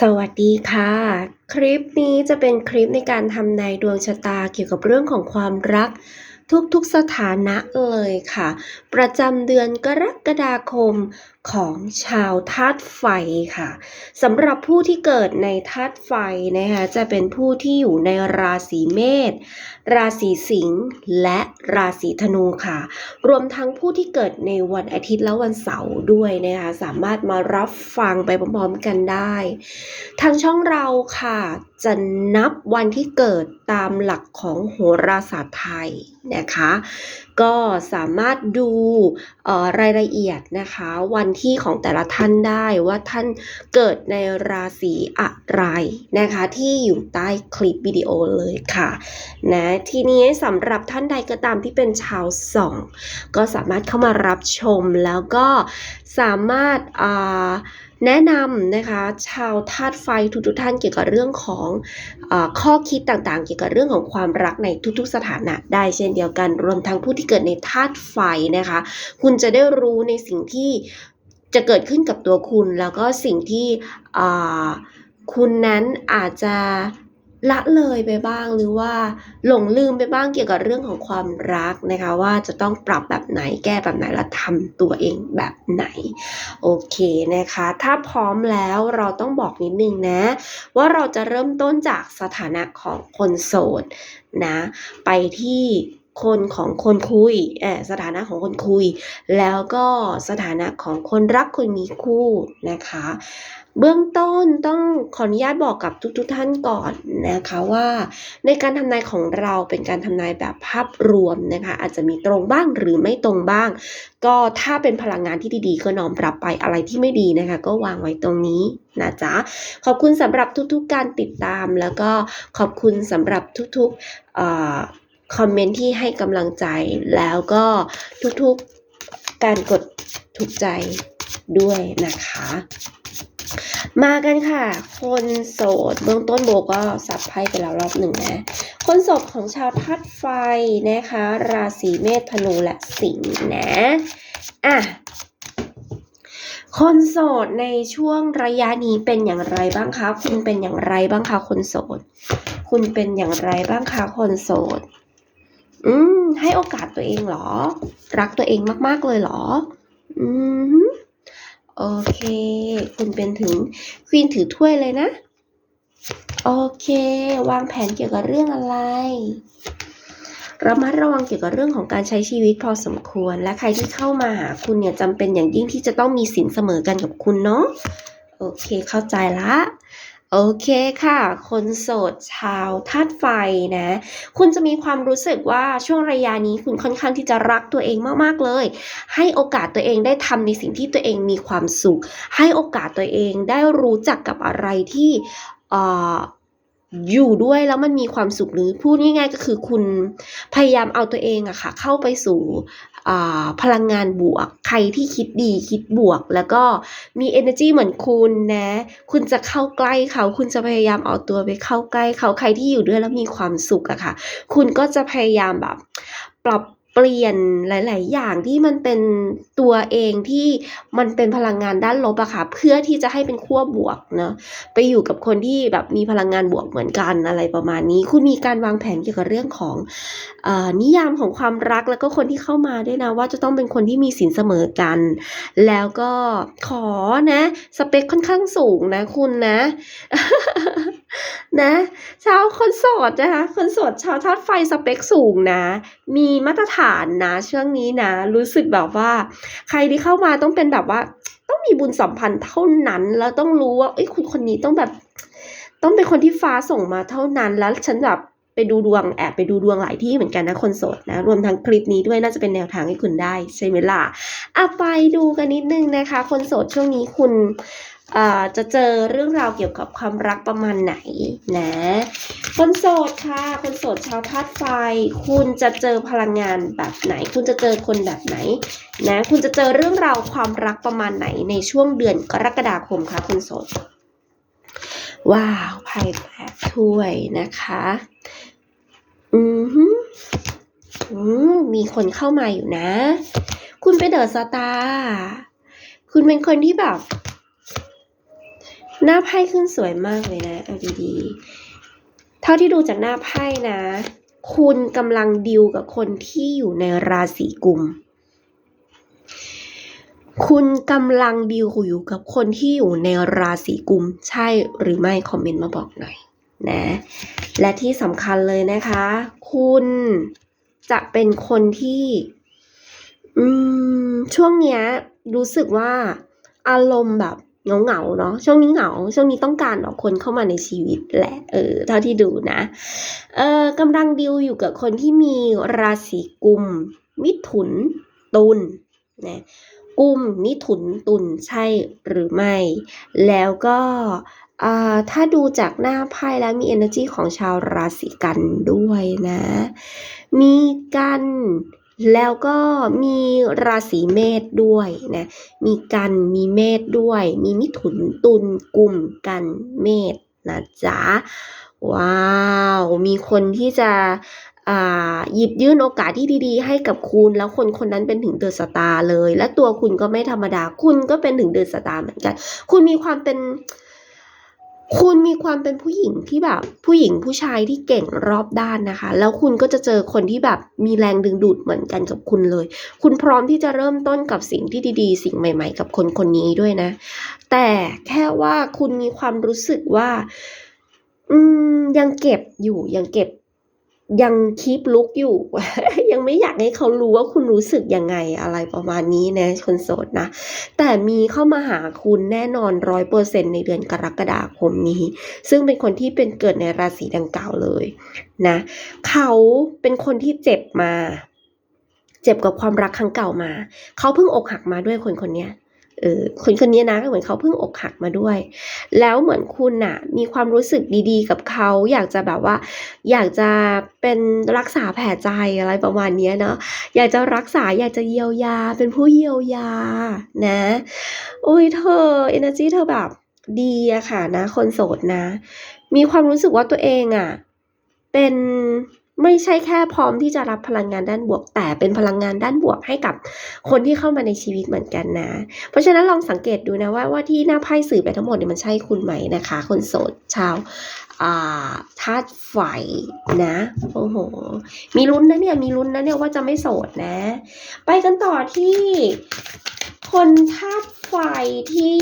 สวัสดีค่ะ คลิปนี้จะเป็นคลิปในการทำนายดวงชะตาเกี่ยวกับเรื่องของความรัก ทุกๆสถานะเลยค่ะ ประจำเดือนกรกฎาคมของชาวธาตุไฟค่ะสำหรับผู้ที่เกิดในธาตุไฟนะคะจะเป็นผู้ที่อยู่ในราศีเมษราศีสิงห์และราศีธนูค่ะ รวมทั้งผู้ที่เกิดในวันอาทิตย์และวันเสาร์ด้วยนะคะสามารถมารับฟังไปพร้อมๆกันได้ ทางช่องเราค่ะ จะนับวันที่เกิดตามหลักของโหราศาสตร์ไทย นะคะ ก็สามารถดูรายละเอียดนะคะ วันที่ของแต่ละท่านได้ว่าท่านเกิดในราศีอะไรนะคะ ที่อยู่ใต้คลิปวิดีโอเลยค่ะนะทีนี้สำหรับท่านใดก็ตามที่เป็นชาวส่องก็สามารถเข้ามารับชมแล้วก็สามารถอ่า แนะนำนะคะชาวธาตุไฟทุกๆท่านเกี่ยวกับเรื่องของอข้อคิดต่างๆ เกี่ยวกับเรื่องของความรักในทุกๆสถานะได้เช่นเดียวกัน รวมทั้งผู้ที่เกิดในธาตุไฟนะคะ คุณจะได้รู้ในสิ่งที่จะเกิดขึ้นกับตัวคุณ แล้วก็สิ่งที่คุณนั้นอาจจะ ละเลยไปบ้างหรือว่าหลงลืมไปบ้างเกี่ยวกับเรื่องของความรักนะคะ ว่าจะต้องปรับแบบไหนแก้แบบไหนและทำตัวเองแบบไหน โอเคนะคะ ถ้าพร้อมแล้วเราต้องบอกนิดนึงนะ ว่าเราจะเริ่มต้นจากสถานะของคนโสดนะ ไปที่คนของคนคุยเออสถานะของคนคุย แล้วก็สถานะของคนรักคนมีคู่นะคะ เบื้องต้นต้องขออนุญาตบอกกับทุกๆทท่านก่อนนะคะว่า ในการทำนายของเราเป็นการทำนายแบบภาพรวมนะคะอาจจะมีตรงบ้างหรือไม่ตรงบ้าง ก็ถ้าเป็นพลังงานที่ดีๆ ก็น้อมรับไปอะไรที่ไม่ดีนะคะ ก็วางไว้ตรงนี้นะจ๊ะขอบคุณสำหรับทุกๆการติดตาม แล้วก็ขอบคุณสำหรับทุกๆคอมเมนต์ที่ให้กำลังใจแล้วก็ทุกๆการกดถูกใจด้วยนะคะ มากันค่ะ คนโสดเบื้องต้นโบก็สับไพ่ไปแล้วรอบหนึ่งนะ คนโสดของชาวธาตุไฟนะคะ ราศีเมษธนูและสิงห์นะอะคนโสดในช่วงระยะนี้เป็นอย่างไรบ้างคะ คุณเป็นอย่างไรบ้างคะคนโสด คุณเป็นอย่างไรบ้างคะคนโสด อืม ให้โอกาสตัวเองเหรอ รักตัวเองมาก ๆ เลยเหรอ อืม โอเค คุณเป็นถึงควีนถือถ้วยเลยนะ โอเค วางแผนเกี่ยวกับเรื่องอะไรระมัดระวังเกี่ยวกับเรื่องของการใช้ชีวิตพอสมควร และใครที่เข้ามาหาคุณเนี่ยจำเป็นอย่างยิ่งที่จะต้องมีสินเสมอกันกับคุณเนาะโอเคเข้าใจละ โอเคค่ะ คนโสดชาวธาตุไฟนะ คุณจะมีความรู้สึกว่าช่วงระยะนี้คุณค่อนข้างที่จะรักตัวเองมากๆเลย ให้โอกาสตัวเองได้ทำในสิ่งที่ตัวเองมีความสุข ให้โอกาสตัวเองได้รู้จักกับอะไรที่เอ่ออยู่ด้วยแล้วมันมีความสุขหรือพูดง่ายๆก็คือคุณพยายามเอาตัวเองอะค่ะเข้าไปสู่ พลังงานบวก ใครที่คิดดีคิดบวก แล้วก็มี energy เหมือนคุณนะ คุณจะเข้าใกล้เขา คุณจะพยายามเอาตัวไปเข้าใกล้เขา ใครที่อยู่ด้วยแล้วมีความสุขอะค่ะ คุณก็จะพยายามแบบปรับ เปลี่ยนหลาย ๆ อย่างที่มันเป็นตัวเองที่มันเป็นพลังงานด้านลบอะค่ะ เพื่อที่จะให้เป็นขั้วบวกเนาะไปอยู่กับคนที่แบบมีพลังงานบวกเหมือนกันอะไรประมาณนี้ คุณมีการวางแผนเกี่ยวกับเรื่องของออนิยามของความรักแล้วก็คนที่เข้ามาด้วยนะว่าจะต้องเป็นคนที่มีสินเสมอกัน แล้วก็ขอนะ สเปคค่อนข้างสูงนะคุณนะนะชาวคนโสดนะคะคนโสดชาวธาตุไฟสเปคสูงนะ มีมาตรฐานนะช่วงนี้นะ รู้สึกแบบว่า ใครที่เข้ามาต้องเป็นแบบว่า ต้องมีบุญสัมพันธ์เท่านั้น แล้วต้องรู้ว่าเอ้ยคุณคนนี้ต้องแบบ ต้องเป็นคนที่ฟ้าส่งมาเท่านั้นแล้วฉันแบบไปดูดวงแอบไปดูดวงหลายที่เหมือนกันนะคนโสดนะ รวมทั้งคลิปนี้ด้วยน่าจะเป็นแนวทางให้คุณได้ใช่ไหมล่ะอะไปดูกันนิดนึงนะคะ คนโสดช่วงนี้คุณ จะเจอเรื่องราวเกี่ยวกับความรักประมาณไหนนะ คนโสดค่ะ คนโสดชาวธาตุไฟ คุณจะเจอพลังงานแบบไหน คุณจะเจอคนแบบไหนนะ คุณจะเจอเรื่องราวความรักประมาณไหนในช่วงเดือนกรกฎาคมคะคนโสด ว้าวไพ่แปดถ้วยนะคะ อือหืออืมมีคนเข้ามาอยู่นะ คุณเป็นเดอะสตาร์ คุณเป็นคนที่แบบ หน้าไพ่ขึ้นสวยมากเลยนะเอาดีๆ เท่าที่ดูจากหน้าไพ่นะ คุณกำลังดิวกับคนที่อยู่ในราศีกุม คุณกำลังดิวอยู่กับคนที่อยู่ในราศีกุม ใช่หรือไม่คอมเมนต์มาบอกหน่อยนะ และที่สำคัญเลยนะคะ คุณจะเป็นคนที่อืมช่วงเนี้ยรู้สึกว่าอารมณ์แบบ เหงาเนาะช่วงนี้เหงา ช่วงนี้ต้องการเอาคนเข้ามาในชีวิตแหละเออเท่าที่ดูนะเออกำลังดิวอยู่กับคนที่มีราศีกุม มิถุน ตุลนะกุมมิถุนตุลใช่หรือไม่ แล้วก็อ่าถ้าดูจากหน้าไพ่แล้วมี energy ของชาวราศีกันด้วยนะ มีกัน แล้วก็มีราศีเมษด้วยนะ มีกันมีเมษด้วย มีมิถุนตุลกลุ่มกันเมษนะจ๊ะ ว้าว มีคนที่จะอ่าหยิบยื่นโอกาสที่ดีๆ ให้กับคุณ แล้วคนคนนั้นเป็นถึงเดอะสตาร์เลย และตัวคุณก็ไม่ธรรมดา คุณก็เป็นถึงเดอะสตาร์เหมือนกัน คุณมีความเป็น คุณมีความเป็นผู้หญิงที่แบบ ผู้หญิงผู้ชายที่เก่งรอบด้านนะคะ แล้วคุณก็จะเจอคนที่แบบมีแรงดึงดูดเหมือนกันกับคุณเลย คุณพร้อมที่จะเริ่มต้นกับสิ่งที่ดีๆ สิ่งใหม่ ๆ กับคนคนนี้ด้วยนะ แต่แค่ว่าคุณมีความรู้สึกว่า อืมยังเก็บอยู่ยังเก็บ ยังคีปลุกอยู่ ยังไม่อยากให้เขารู้ว่าคุณรู้สึกยังไงอะไรประมาณนี้นะคนโสดนะ แต่มีเข้ามาหาคุณแน่นอนร้อยเปอร์เซ็นในเดือนกรกฎาคมนี้ ซึ่งเป็นคนที่เป็นเกิดในราศีดังกล่าวเลยนะเขาเป็นคนที่เจ็บมา เจ็บกับความรักครั้งเก่ามา เขาเพิ่งอกหักมาด้วยคนคนนี้ เออคนคนนี้นะก็เหมือนเขาเพิ่งอกหักมาด้วย แล้วเหมือนคุณน่ะ มีความรู้สึกดีๆ กับเขาอยากจะแบบว่า อยากจะเป็นรักษาแผลใจอะไรประมาณนี้เนาะอยากจะรักษาอยากจะเยียวยา เป็นผู้เยียวยา นะ โอ๊ยเธอ energy เธอแบบดีอะค่ะนะ คนโสดนะ มีความรู้สึกว่าตัวเองอะเป็น ไม่ใช่แค่พร้อมที่จะรับพลังงานด้านบวก แต่เป็นพลังงานด้านบวกให้กับคนที่เข้ามาในชีวิตเหมือนกันนะ เพราะฉะนั้นลองสังเกตดูนะว่าว่าที่หน้าไพ่สื่อไปทั้งหมดเนี่ยมันใช่คุณไหมนะคะ คนโสดชาวอ่าธาตุไฟนะโอ้โหมีลุ้นนะเนี่ยมีลุ้นนะเนี่ยว่าจะไม่โสดนะ ไปกันต่อที่คนธาตุไฟที่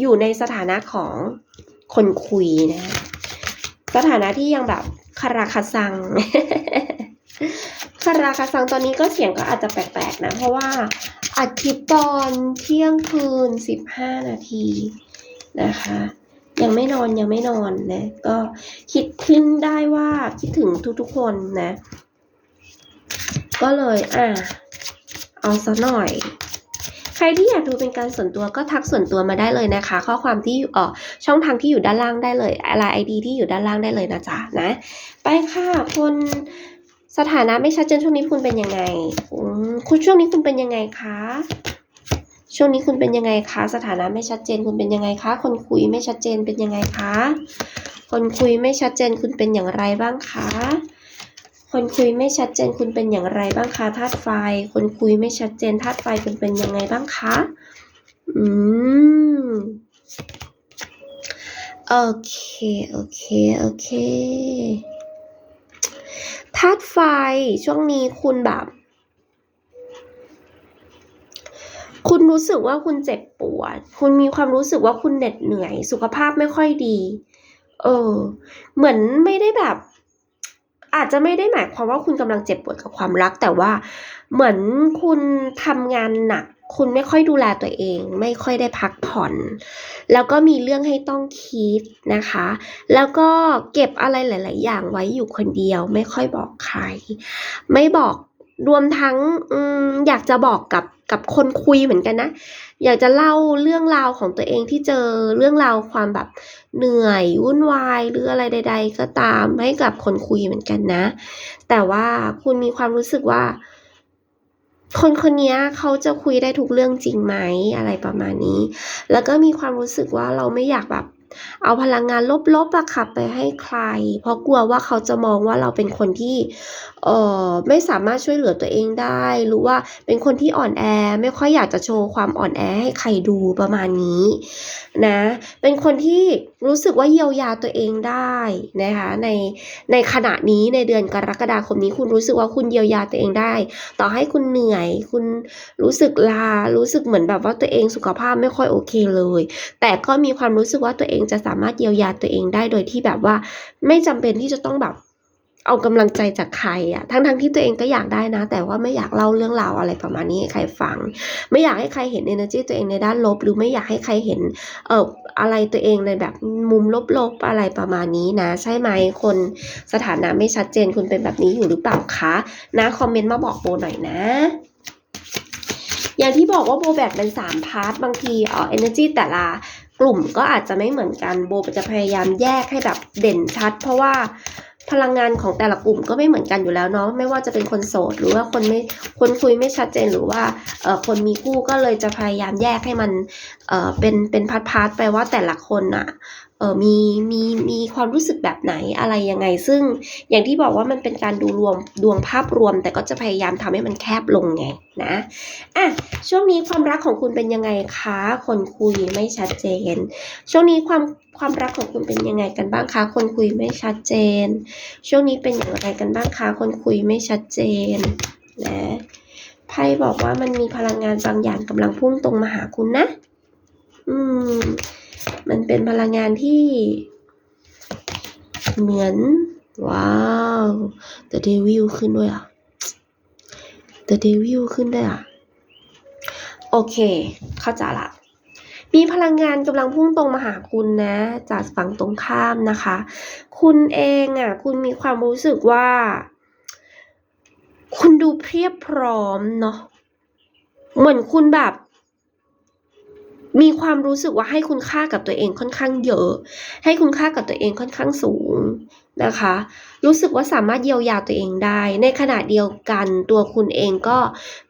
อยู่ในสถานะของคนคุยนะ สถานะที่ยังแบบ คาราคาซังคาราคาซังตอนนี้ก็เสียงก็อาจจะแปลกๆนะ เพราะว่าอัดคลิปตอนเที่ยงคืนสิบห้านาทีนะคะ ยังไม่นอนยังไม่นอนนะก็คิดขึ้นได้ว่าคิดถึงทุกๆคนนะ ก็เลยอะเอาซะหน่อย ใครที่อยากดูเป็นการส่วนตัวก็ทักส่วนตัวมาได้เลยนะคะ ข้อความที่อยู่ออช่องทางที่อยู่ด้านล่างได้เลยไลน์ไอดีที่อยู่ด้านล่างได้เลยนะจ๊ะนะ ไปค่ะคนสถานะไม่ชัดเจนช่วงนี้คุณเป็นยังไงคุณช่วงนี้คุณเป็นยังไงคะช่วงนี้คุณเป็นยังไงคะสถานะไม่ชัดเจนคุณเป็นยังไงคะ คนคุยไม่ชัดเจนเป็นยังไงคะ คนคุยไม่ชัดเจนคุณเป็นอย่างไรบ้างคะ คนคุยไม่ชัดเจนคุณเป็นอย่างไรบ้างคะธาตุไฟ คนคุยไม่ชัดเจนธาตุไฟคุณเป็นยังไงบ้างคะ อืม โอเค โอเค โอเคธาตุไฟช่วงนี้คุณแบบ คุณรู้สึกว่าคุณเจ็บปวด คุณมีความรู้สึกว่าคุณเหน็ดเหนื่อย สุขภาพไม่ค่อยดี เออ เหมือนไม่ได้แบบ อาจจะไม่ได้หมายความว่าคุณกำลังเจ็บปวดกับความรัก แต่ว่าเหมือนคุณทำงานหนัก คุณไม่ค่อยดูแลตัวเอง ไม่ค่อยได้พักผ่อน แล้วก็มีเรื่องให้ต้องคิดนะคะ แล้วก็เก็บอะไรหลาย ๆ อย่างไว้อยู่คนเดียว ไม่ค่อยบอกใคร ไม่บอกรวมทั้งออยากจะบอกกับ กับคนคุยเหมือนกันนะ อยากจะเล่าเรื่องราวของตัวเองที่เจอเรื่องราวความแบบเหนื่อยวุ่นวายหรืออะไรใด ๆ ก็ตามให้กับคนคุยเหมือนกันนะ แต่ว่าคุณมีความรู้สึกว่า คนคนนี้เขาจะคุยได้ทุกเรื่องจริงไหมอะไรประมาณนี้ แล้วก็มีความรู้สึกว่าเราไม่อยากแบบ เอาพลังงานลบๆอะค่ะไปให้ใคร เพราะกลัวว่าเขาจะมองว่าเราเป็นคนที่เอ่อไม่สามารถช่วยเหลือตัวเองได้ หรือว่าเป็นคนที่อ่อนแอ ไม่ค่อยอยากจะโชว์ความอ่อนแอให้ใครดูประมาณนี้นะ เป็นคนที่รู้สึกว่าเยียวยาตัวเองได้นะคะในในขณะนี้ในเดือนกรกฎาคมนี้คุณรู้สึกว่าคุณเยียวยาตัวเองได้ ต่อให้คุณเหนื่อย คุณรู้สึกลารู้สึกเหมือนแบบว่าตัวเองสุขภาพไม่ค่อยโอเคเลย แต่ก็มีความรู้สึกว่าตัวเองจะสามารถเยียวยาตัวเองได้โดยที่แบบว่า ไม่จำเป็นที่จะต้องแบบเอากำลังใจจากใครอะทั้งทั้งๆที่ตัวเองก็อยากได้นะ แต่ว่าไม่อยากเล่าเรื่องราวอะไรประมาณนี้ให้ใครฟัง ไม่อยากให้ใครเห็น energy ตัวเองในด้านลบ หรือไม่อยากให้ใครเห็นเอ่ออะไรตัวเองในแบบมุมลบๆอะไรประมาณนี้นะ ใช่ไหมคนสถานะไม่ชัดเจนคุณเป็นแบบนี้อยู่หรือเปล่าคะนะคอมเมนต์มาบอกโบหน่อยนะอย่างที่บอกว่าโบแบ่งเป็นสามพาร์ทบางทีเอ่อ energy แต่ละ กลุ่มก็อาจจะไม่เหมือนกันโบจะพยายามแยกให้แบบเด่นชัด เพราะว่าพลังงานของแต่ละกลุ่มก็ไม่เหมือนกันอยู่แล้วเนาะไม่ว่าจะเป็นคนโสด หรือว่าคนไม่คนคุยไม่ชัดเจนหรือว่าเอ่อคนมีคู่ก็เลยจะพยายามแยกให้มันเอ่อเป็นเป็นพาร์ทๆไปว่าแต่ละคนอะ ออมีมีมีความรู้สึกแบบไหนอะไรยังไง ซึ่งอย่างที่บอกว่ามันเป็นการดูรวมดวงภาพรวม แต่ก็จะพยายามทำให้มันแคบลงไงนะอะช่วงนี้ความรักของคุณเป็นยังไงคะคนคุยไม่ชัดเจน ช่วงนี้ความความรักของคุณเป็นยังไงกันบ้างคะคนคุยไม่ชัดเจน ช่วงนี้เป็นอย่างไรกันบ้างคะคนคุยไม่ชัดเจนนะไพ่บอกว่ามันมีพลังงานบางอย่างกำลังพุ่งตรงมาหาคุณนะ อืม มันเป็นพลังงานที่ เหมือน ว้าว The Devil ขึ้นด้วยอะ The Devil ขึ้นด้วยอะ โอเค เข้าใจละมีพลังงานกำลังพุ่งตรงมาหาคุณนะ จากฝั่งตรงข้ามนะคะ คุณเองอะ คุณมีความรู้สึกว่า คุณดูเพียบพร้อมเนาะเหมือนคุณแบบ มีความรู้สึกว่าให้คุณค่ากับตัวเองค่อนข้างเยอะ ให้คุณค่ากับตัวเองค่อนข้างสูงนะคะ รู้สึกว่าสามารถเยียวยาตัวเองได้ ในขณะเดียวกันตัวคุณเองก็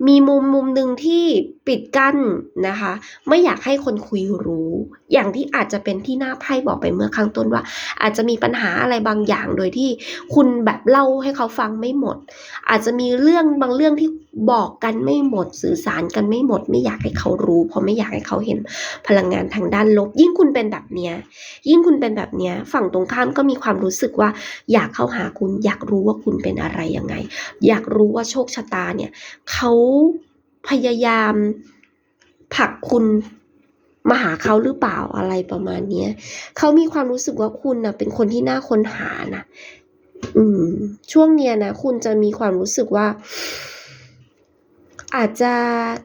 มีมุมมุมหนึ่งที่ปิดกั้นนะคะ ไม่อยากให้คนคุยรู้ อย่างที่อาจจะเป็นที่หน้าไพ่บอกไปเมื่อข้งต้นว่า อาจจะมีปัญหาอะไรบางอย่างโดยที่คุณแบบเล่าให้เขาฟังไม่หมด อาจจะมีเรื่องบางเรื่องที่บอกกันไม่หมด สื่อสารกันไม่หมด ไม่อยากให้เขารู้ เพราะไม่อยากให้เขาเห็นพลังงานทางด้านลบ ยิ่งคุณเป็นแบบเนี้ยยิ่งคุณเป็นแบบเนี้ยฝั่งตรงข้ามก็มีความรู้สึกว่าอยากเข้าหาคุณ อยากรู้ว่าคุณเป็นอะไรยังไง อยากรู้ว่าโชคชะตาเนี่ยเขาพยายามผลักคุณมาหาเขาหรือเปล่าอะไรประมาณเนี้ยเขามีความรู้สึกว่าคุณนะเป็นคนที่น่าค้นหานะอืม ช่วงเนี้ยนะคุณจะมีความรู้สึกว่า อาจจะ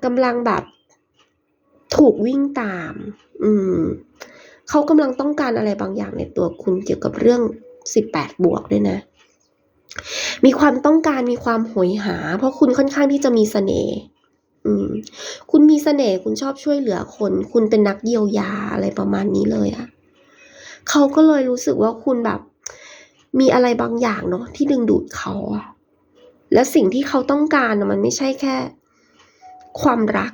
กำลังแบบ ถูกวิ่งตาม อืมเขากำลังต้องการอะไรบางอย่างในตัวคุณเกี่ยวกับเรื่อง สิบแปดบวกด้วยนะ มีความต้องการมีความหยหา เพราะคุณค่อนข้างที่จะมีเสน่ห์คุณมีเสน่ห์คุณชอบช่วยเหลือคน คุณเป็นนักเยียวยาอะไรประมาณนี้เลยอะเขาก็เลยรู้สึกว่าคุณแบบ มีอะไรบางอย่างเนาะที่ดึงดูดเขาอะและสิ่งที่เขาต้องการนะมันไม่ใช่แค่ ความรัก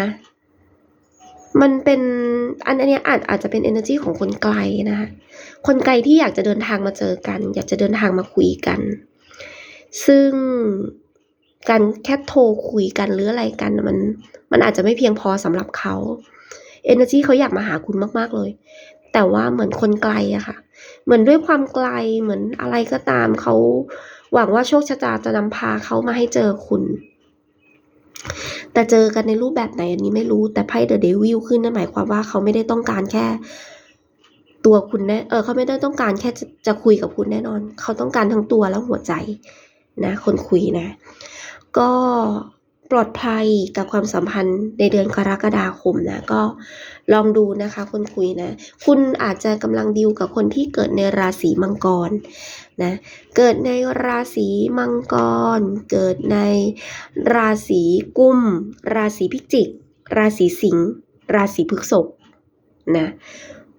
นะ มันเป็นอันอันนี้อาจอาจจะเป็น energy ของคนไกลนะคะคนไกลที่อยากจะเดินทางมาเจอกัน อยากจะเดินทางมาคุยกัน ซึ่งการแค่โทรคุยกันหรืออะไรกันมันมันอาจจะไม่เพียงพอสำหรับเขา energy เขาอยากมาหาคุณมาก ๆ เลย แต่ว่าเหมือนคนไกลอะค่ะ เหมือนด้วยความไกลเหมือนอะไรก็ตามเขาหวังว่าโชคชะตาจะนำพาเขามาให้เจอคุณ แต่เจอกันในรูปแบบไหนอันนี้ไม่รู้แต่ไพ่เดอะเดวิลขึ้นนั่นหมายความว่าเขาไม่ได้ต้องการแค่ ตัวคุณแน่เออเขาไม่ได้ต้องการแค่จะจะคุยกับคุณแน่นอน เขาต้องการทั้งตัวและหัวใจนะ คนคุยนะ ก็ปลอดภัยกับความสัมพันธ์ในเดือนกรกฎาคมนะก็ลองดูนะคะ คนคุยนะ คุณอาจจะกำลังดิวกับคนที่เกิดในราศีมังกร นะเกิดในราศีมังกร เกิดในราศีกุม ราศีพิจิก ราศีสิงห์ราศีพฤษภนะ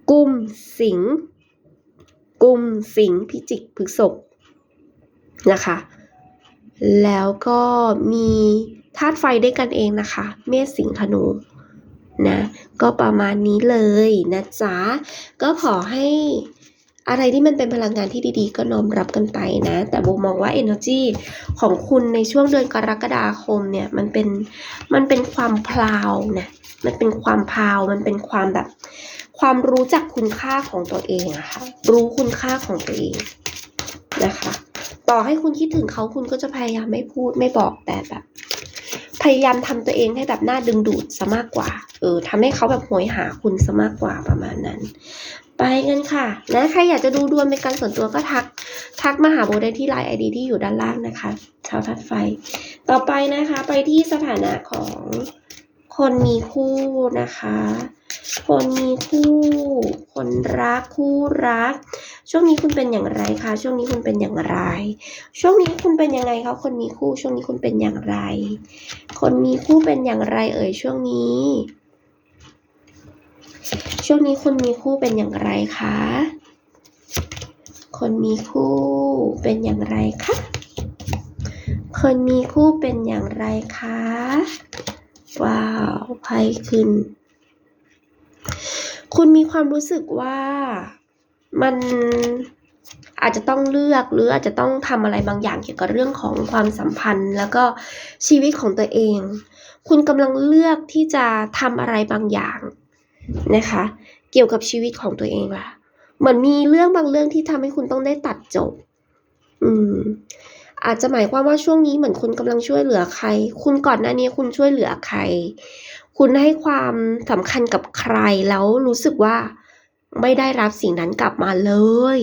กุมสิงห์กุมสิงห์พิจิกพฤษภนะคะ แล้วก็มีธาตุไฟด้วยกันเองนะคะ เมษสิงห์ธนูนะก็ประมาณนี้เลยนะจ๊ะ ก็ขอให้ อะไรที่มันเป็นพลังงานที่ดีๆ ก็น้อมรับกันไปนะ แต่โบมองว่า energy ของคุณในช่วงเดือนกรกฎาคมเนี่ยมันเป็นมันเป็นความพลาวนะมันเป็นความพาวมันเป็นความแบบ ความรู้จักคุณค่าของตัวเองอะค่ะรู้คุณค่าของตัวเองนะคะต่อให้คุณคิดถึงเขาคุณก็จะพยายามไม่พูดไม่บอกแต่แบบ พยายามทำตัวเองให้แบบน่าดึงดูดซะมากกว่า เออทำให้เขาแบบโหยหาคุณซะมากกว่าประมาณนั้น ไปกันค่ะนะใครอยากจะดูดวงเป็นการส่วนตัวก็ทัก ทักมาหาโบได้ที่ไลน์ไอดีที่อยู่ด้านล่างนะคะชาวทัดไฟ ต่อไปนะคะไปที่สถานะของคนมีคู่นะคะ คนมีคู่ คนรักคู่รัก ช่วงนี้คุณเป็นอย่างไรคะ ช่วงนี้คุณเป็นอย่างไร ช่วงนี้คุณเป็นยังไงคะ คนมีคู่ ช่วงนี้คุณเป็นอย่างไร คนมีคู่เป็นอย่างไรเอ่ยช่วงนี้ ช่วงนี้คนมีคู่เป็นอย่างไรคะ คนมีคู่เป็นอย่างไรคะ คนมีคู่เป็นอย่างไรคะ ว้าวไพ่ขึ้น คุณมีความรู้สึกว่ามันอาจจะต้องเลือกหรืออาจจะต้องทำอะไรบางอย่างเกี่ยวกับเรื่องของความสัมพันธ์ แล้วก็ชีวิตของตัวเอง คุณกำลังเลือกที่จะทำอะไรบางอย่าง นะคะ เกี่ยวกับชีวิตของตัวเองล่ะเหมือนมีเรื่องบางเรื่องที่ทำให้คุณต้องได้ตัดจบ อืม อาจจะหมายความว่าช่วงนี้เหมือนคุณกำลังช่วยเหลือใคร คุณก่อนหน้านี้คุณช่วยเหลือใคร คุณให้ความสำคัญกับใครแล้วรู้สึกว่าไม่ได้รับสิ่งนั้นกลับมาเลย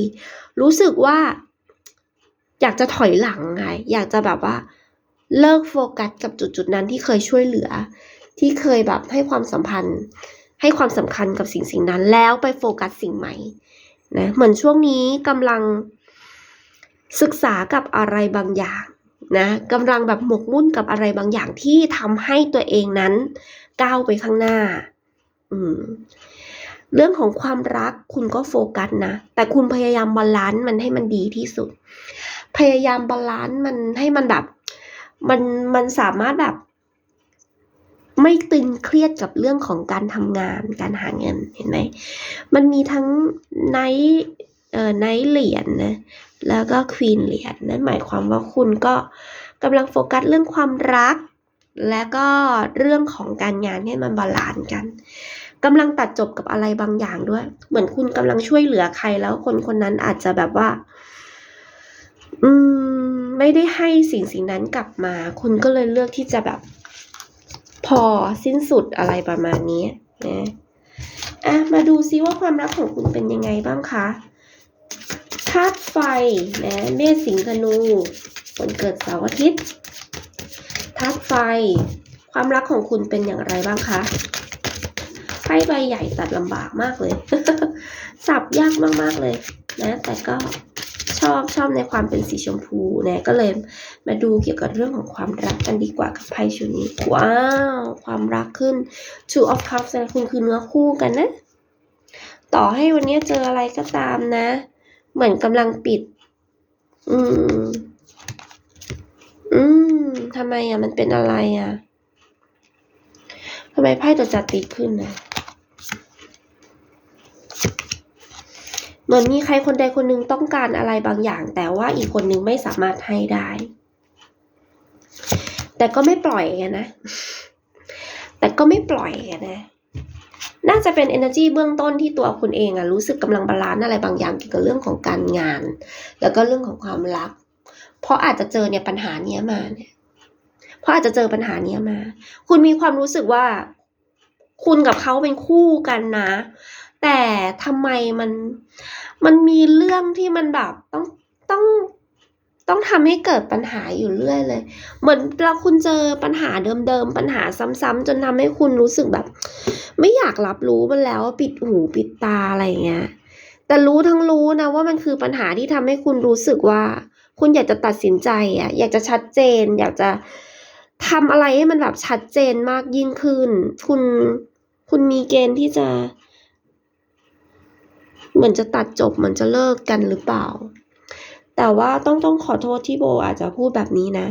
รู้สึกว่า อยากจะถอยหลังไง อยากจะแบบว่า เลิกโฟกัสกับจุดจุดๆนั้นที่เคยช่วยเหลือ ที่เคยแบบให้ความสัมพันธ์ ให้ความสำคัญกับสิ่งสิ่งนั้น แล้วไปโฟกัสสิ่งใหม่นะเหมือนช่วงนี้กำลังศึกษากับอะไรบางอย่างนะกำลังแบบหมกมุ่นกับอะไรบางอย่างที่ทำให้ตัวเองนั้นก้าวไปข้างหน้าอืมเรื่องของความรักคุณก็โฟกัสนะ แต่คุณพยายามบาลานซ์มันให้มันดีที่สุด พยายามบาลานซ์มันให้มันแบบ มันมันสามารถแบบ ไม่ตึงเครียดกับเรื่องของการทำงานการหาเงินเห็นไหมมันมีทั้งไนท์เอ่อไนท์เหรียญนะแล้วก็ควีนเหรียญนั่นหมายความว่าคุณก็กำลังโฟกัสเรื่องความรัก และก็เรื่องของการงานให้มันบาลานซ์กันกำลังตัดจบกับอะไรบางอย่างด้วย เหมือนคุณกำลังช่วยเหลือใครแล้วคนคนนั้นอาจจะแบบว่า อืม ไม่ได้ให้สิ่งสิ่งนั้นกลับมา คุณก็เลยเลือกที่จะแบบ พอสิ้นสุดอะไรประมาณนี้นะอะมาดูซิว่าความรักของคุณเป็นยังไงบ้างคะธาตุไฟนะเมษสิงห์ธนูคนเกิดเสาร์อาทิตย์ธาตุไฟ ความรักของคุณเป็นอย่างไรบ้างคะไพ่ใบใหญ่ตัดลำบากมากเลย สับยากมากๆเลยนะ แต่ก็ ชอบชอบในความเป็นสีชมพูนะก็เลยมาดูเกี่ยวกับเรื่องของความรักกันดีกว่ากับไพ่ชุดนี้ว้าวความรักขึ้น two of cups นคุณคือเนื้อคู่กันนะ ต่อให้วันนี้เจออะไรก็ตามนะ เหมือนกำลังปิด อืม อืมทำไมอะมันเป็นอะไรอะทำไมไพ่ตัวจัดติดขึ้นนะ เหมือนมีใครคนใดคนหนึ่งต้องการอะไรบางอย่าง แต่ว่าอีกคนหนึ่งไม่สามารถให้ได้ แต่ก็ไม่ปล่อยกันนะ แต่ก็ไม่ปล่อยกันนะ น่าจะเป็น energy เบื้องต้นที่ตัวคุณเองอะรู้สึกกำลังบาลานซ์อะไรบางอย่างเกี่ยวกับเรื่องของการงาน แล้วก็เรื่องของความรัก เพราะอาจจะเจอเนี่ยปัญหาเนี้ยมาเนี่ยเพราะอาจจะเจอปัญหาเนี้ยมา คุณมีความรู้สึกว่า คุณกับเขาเป็นคู่กันนะ แต่ทำไมมันมันมีเรื่องที่มันแบบต้องต้องต้องทำให้เกิดปัญหาอยู่เรื่อยเลย เหมือนเราคุณเจอปัญหาเดิมๆปัญหาซ้ำๆจนทำให้คุณรู้สึกแบบ ไม่อยากรับรู้มันแล้วปิดหูปิดตาอะไรเงี้ยแต่รู้ทั้งรู้นะว่ามันคือปัญหาที่ทำให้คุณรู้สึกว่า คุณอยากจะตัดสินใจอะ อยากจะชัดเจน อยากจะทำอะไรให้มันแบบชัดเจนมากยิ่งขึ้น คุณคุณมีเกณฑ์ที่จะ เหมือนจะตัดจบเหมือนจะเลิกกันหรือเปล่า แต่ว่าต้องต้องขอโทษที่โบอาจจะพูดแบบนี้นะ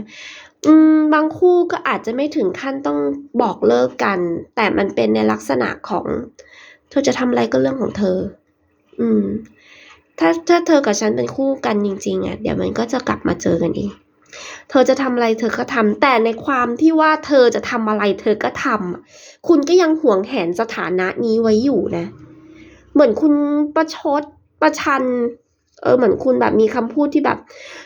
อืมบางคู่ก็อาจจะไม่ถึงขั้นต้องบอกเลิกกัน แต่มันเป็นในลักษณะของ เธอจะทำอะไรก็เรื่องของเธอ อืม ถ้าถ้าเธอกับฉันเป็นคู่กันจริงๆอะเดี๋ยวมันก็จะกลับมาเจอกันเองเธอจะทำอะไรเธอก็ทำแต่ในความที่ว่าเธอจะทำอะไรเธอก็ทำอะคุณก็ยังห่วงแหนสถานะนี้ไว้อยู่นะ เหมือนคุณประชดประชัน เออเหมือนคุณแบบมีคำพูดที่แบบ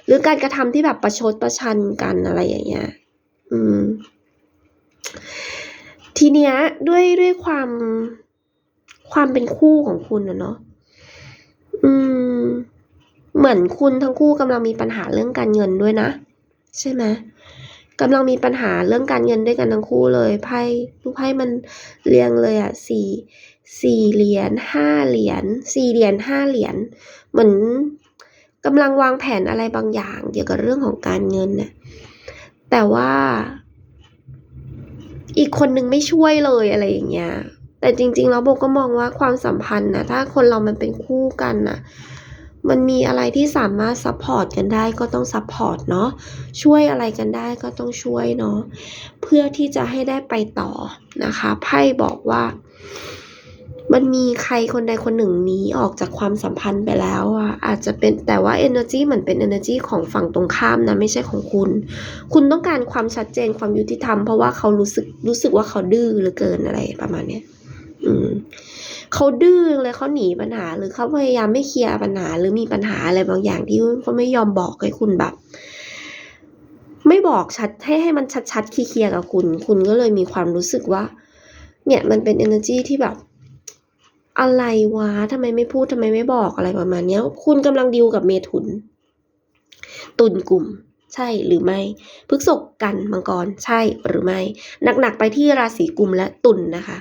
หรือการกระทำที่แบบประชดประชันกันอะไรอย่างเงี้ย อืม ทีเนี้ยด้วยด้วยความความเป็นคู่ของคุณนะเนาะอืม เหมือนคุณทั้งคู่กำลังมีปัญหาเรื่องการเงินด้วยนะ ใช่ไหม กำลังมีปัญหาเรื่องการเงินด้วยกันทั้งคู่เลยไพ่ลูกไพ่มันเรียงเลยอะสี่สี่เหรียญห้าเหรียญสี่เหรียญห้าเหรียญเหมือนกำลังวางแผนอะไรบางอย่างเกี่ยวกับเรื่องของการเงินน่ะแต่ว่า อีกคนนึงไม่ช่วยเลยอะไรอย่างเงี้ยแต่จริงๆแล้วโบก็มองว่าความสัมพันธ์นะถ้าคนเรามันเป็นคู่กันน่ะ มันมีอะไรที่สามารถซัพพอร์ตกันได้ก็ต้องซัพพอร์ตเนาะช่วยอะไรกันได้ก็ต้องช่วยเนาะเพื่อที่จะให้ได้ไปต่อนะคะไพ่บอกว่า มันมีใครคนใดคนหนึ่งหนีออกจากความสัมพันธ์ไปแล้วอะอาจจะเป็นแต่ว่า energy เหมือนเป็น energy ของฝั่งตรงข้ามนะไม่ใช่ของคุณ คุณต้องการความชัดเจนความยุติธรรมเพราะว่าเขารู้สึกรู้สึกว่าเขาดื้อเหลือเกินอะไรประมาณเนี้ยอืม เขาดื้อเลยเขาหนีปัญหา หรือเขาพยายามไม่เคลียร์ปัญหา หรือมีปัญหาอะไรบางอย่างที่เขาไม่ยอมบอกให้คุณแบบ ไม่บอกชัดให้ให้มันชัดๆเคลียร์กับคุณ คุณก็เลยมีความรู้สึกว่า เนี่ยมันเป็น energy ที่แบบอะไรวะทำไมไม่พูดทำไมไม่บอกอะไรประมาณนี้คุณกำลังดิวกับเมถุน ตุนกลุ่ม ใช่หรือไม่พฤกษกกันมังกร ใช่หรือไม่ หนักๆไปที่ราศีกุมและตุลนนะคะ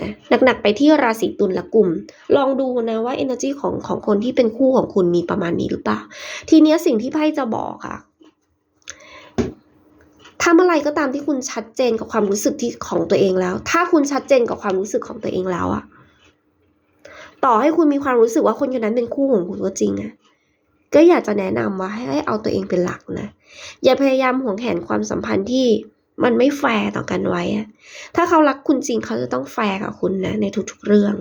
นะหนักๆไปที่ราศีตุลและกลุ่ม ลองดูนะว่า energy ของของคนที่เป็นคู่ของคุณมีประมาณนี้หรือเปล่า ทีนี้สิ่งที่ไพ่จะบอกอะทำอะไรก็ตามที่คุณชัดเจนกับความรู้สึกที่ของตัวเองแล้ว ถ้าคุณชัดเจนกับความรู้สึกของตัวเองแล้วอะต่อให้คุณมีความรู้สึกว่าคนคนนั้นเป็นคู่ของคุณก็จริงอะก็อยากจะแนะนำว่าให้ให้เอาตัวเองเป็นหลักนะ อย่าพยายามหวงแหนความสัมพันธ์ที่ มันไม่แฟร์ต่อกันไว้อะถ้าเขารักคุณจริงเขาจะต้องแฟร์กับคุณนะ ในทุกๆเรื่อง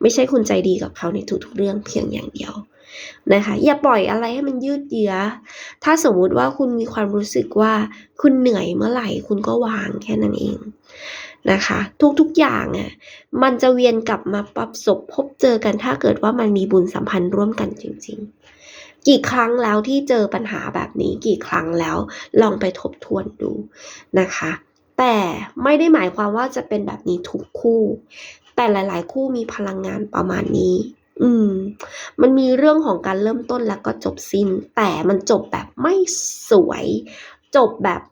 ไม่ใช่คุณใจดีกับเขาในทุกๆเรื่องเพียงอย่างเดียวนะคะ อย่าปล่อยอะไรให้มันยืดเยื้อ ถ้าสมมุติว่าคุณมีความรู้สึกว่าคุณเหนื่อยเมื่อไหร่ คุณก็วางแค่นั้นเองนะคะ ทุกๆอย่างอะมันจะเวียนกลับมาปรับศพพบเจอกันถ้าเกิดว่ามันมีบุญสัมพันธ์ร่วมกันจริง ๆ กี่ครั้งแล้วที่เจอปัญหาแบบนี้กี่ครั้งแล้วลองไปทบทวนดูนะคะ แต่ไม่ได้หมายความว่าจะเป็นแบบนี้ทุกคู่ แต่หลาย ๆ คู่มีพลังงานประมาณนี้ อืม มันมีเรื่องของการเริ่มต้นแล้วก็จบสิ้น แต่มันจบแบบไม่สวย จบแบบ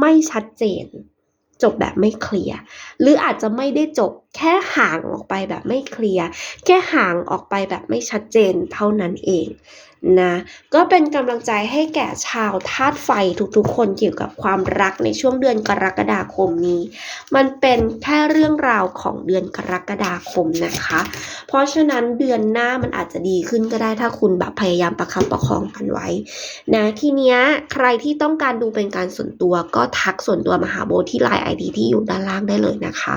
ไม่ชัดเจน จบแบบไม่เคลียร์หรืออาจจะไม่ได้จบแค่ห่างออกไปแบบไม่เคลียร์ แค่ห่างออกไปแบบไม่ชัดเจนเท่านั้นเองนะก็เป็นกำลังใจให้แก่ชาวธาตุไฟทุกๆ คนเกี่ยวกับความรักในช่วงเดือนกรกฎาคมนี้ มันเป็นแค่เรื่องราวของเดือนกรกฎาคมนะคะ เพราะฉะนั้นเดือนหน้ามันอาจจะดีขึ้นก็ได้ถ้าคุณแบบพยายามประคับประคองกันไว้นะทีเนี้ยใครที่ต้องการดูเป็นการส่วนตัวก็ทักส่วนตัวมาหาโบที่ไลน์ไอดีที่อยู่ด้านล่างได้เลยนะคะ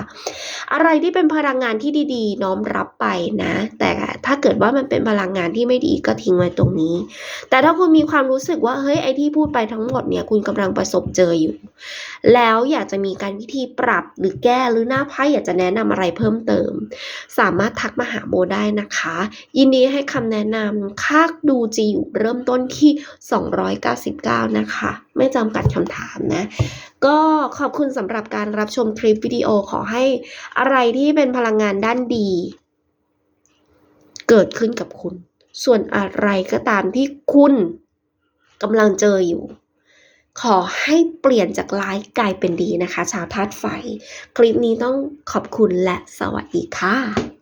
อะไรที่เป็นพลังงานที่ดีๆ น้อมรับไปนะ แต่ถ้าเกิดว่ามันเป็นพลังงานที่ไม่ดีก็ทิ้งไว้ตรงนี้ แต่ถ้าคุณมีความรู้สึกว่าเฮ้ยไอที่พูดไปทั้งหมดเนี่ยคุณกำลังประสบเจออยู่ แล้วอยากจะมีการวิธีปรับหรือแก้หรือหน้าไพ่อยากจะแนะนำอะไรเพิ่มเติม สามารถทักมาหาโบได้นะคะ ยินดีให้คำแนะนำค่าดูจะอยู่เริ่มต้นที่ 299 นะคะ ไม่จำกัดคำถามนะ ก็ขอบคุณสำหรับการรับชมคลิปวิดีโอขอให้อะไรที่เป็นพลังงานด้านดี เกิดขึ้นกับคุณ ส่วนอะไรก็ตามที่คุณกำลังเจออยู่ ขอให้เปลี่ยนจากร้ายกลายเป็นดีนะคะ ชาวธาตุไฟ คลิปนี้ต้องขอบคุณและสวัสดีค่ะ